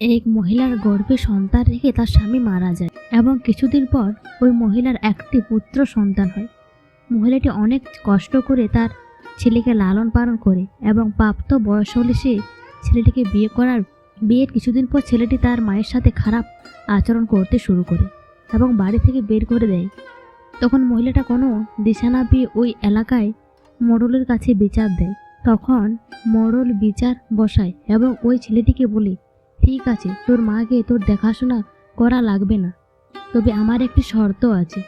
এক মহিলার গর্ভে সন্তান রেখে তার স্বামী মারা যায় এবং কিছুদিন পর ওই মহিলার একটি পুত্র সন্তান হয়। মহিলাটি অনেক কষ্ট করে তার ছেলেকে লালন পালন করে এবং প্রাপ্ত বয়স হলে সে ছেলেটিকে বিয়ে করার বিয়ের কিছুদিন পর ছেলেটি তার মায়ের সাথে খারাপ আচরণ করতে শুরু করে এবং বাড়ি থেকে বের করে দেয়। তখন মহিলাটা কোনো দিশা না পেয়ে ওই এলাকায় মোড়লের কাছে বিচার দেয়। তখন মোড়ল বিচার বসায় এবং ওই ছেলেটিকে বলে ঠিক আছে, তোর মাকে তোর দেখাশোনা করা লাগবে না। তবে আমার একটি শর্ত আছে।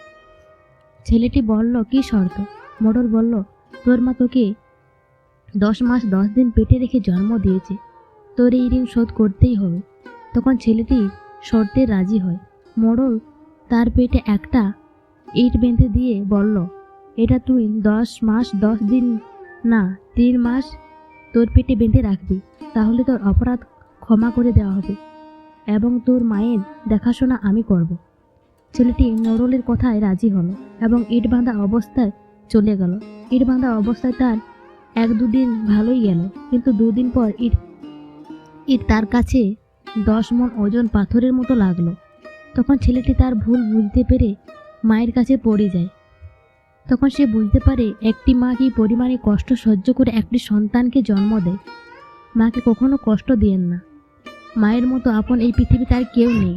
ছেলেটি বলল, কি শর্ত? মোড়ল বলল, তোর মা তোকে দশ মাস দশ দিন পেটে রেখে জন্ম দিয়েছে। তোর এই ঋণ শোধ করতেই হবে। তখন ছেলেটি শর্তে রাজি হয়। মোড়ল তার পেটে একটা ইট বেঁধে দিয়ে বলল, এটা তুই দশ মাস দশ দিন না, তিন মাস তোর পেটে বেঁধে রাখবি। তাহলে তোর অপরাধ ক্ষমা করে দেওয়া হবে। এবং তোর মায়ের দেখাশোনা আমি করব। ছেলেটি নরলের কথায় রাজি হলো এবং ইট বাঁধা অবস্থায় চলে গেল। ইট বাঁধা অবস্থায় তার এক দুদিন ভালোই গেল, কিন্তু দুদিন পর ইট ইট তার কাছে দশ মন ওজন পাথরের মতো লাগল। তখন ছেলেটি তার ভুল বুঝতে পেরে মায়ের কাছে পড়ে যায়। তখন সে বুঝতে পারে একটি মা কি পরিমাণে কষ্ট সহ্য করে একটি সন্তানকে জন্ম দেয়। মাকে কখনো কষ্ট দিয়েন না। মায়ের মতো আপন এই পৃথিবীতে আর কেউ নেই।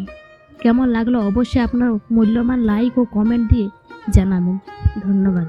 কেমন লাগল অবশ্যই আপনার মূল্যবান লাইক ও কমেন্ট দিয়ে জানাবেন। ধন্যবাদ।